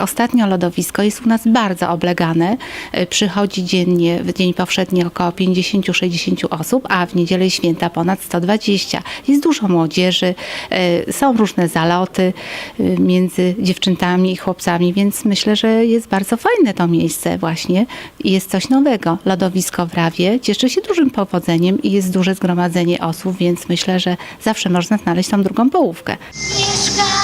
Ostatnio lodowisko jest u nas bardzo oblegane. E, Przychodzi dziennie, w dzień powszedni około 50-60 osób, a w niedzielę święta ponad 120. Jest dużo młodzieży, e, są różne zaloty e, między dziewczętami i chłopcami, więc myślę, że jest bardzo fajne to miejsce właśnie jest coś nowego. Lodowisko w Rawie cieszy się dużym powodzeniem i jest duże zgromadzenie osób, więc myślę, że zawsze można znaleźć tą drugą połówkę. Mieszka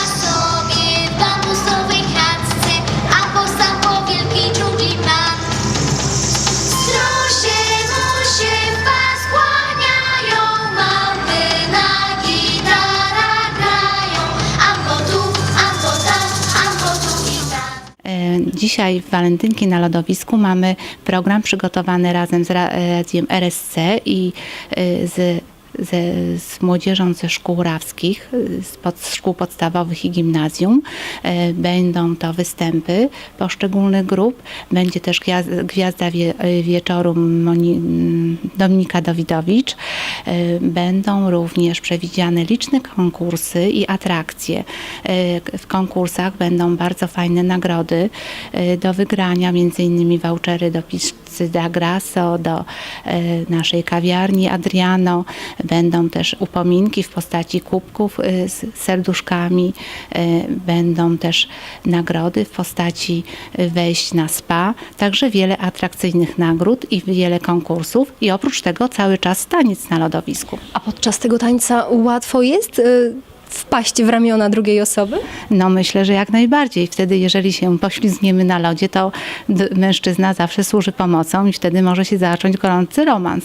Dzisiaj w Walentynki na lodowisku mamy program przygotowany razem z ra- radiem RSC i e, z, ze, z młodzieżą ze szkół rawskich, z pod, szkół podstawowych i gimnazjum. E, Będą to występy poszczególnych grup. Będzie też gwiazda, wie, e, wieczoru Moni, Dominika Dawidowicz. E, Będą również przewidziane liczne konkursy i atrakcje. W konkursach będą bardzo fajne nagrody do wygrania, innymi vouchery do pizzy da Grasso, do naszej kawiarni Adriano. Będą też upominki w postaci kubków e, z serduszkami. E, Będą też nagrody w postaci wejść na spa. Także wiele atrakcyjnych nagród i wiele konkursów. I oprócz tego cały czas taniec na lodowisku. A podczas tego tańca łatwo jest y, wpaść w ramiona drugiej osoby? No myślę, że jak najbardziej. Wtedy, jeżeli się poślizgniemy na lodzie, to mężczyzna zawsze służy pomocą i wtedy może się zacząć gorący romans.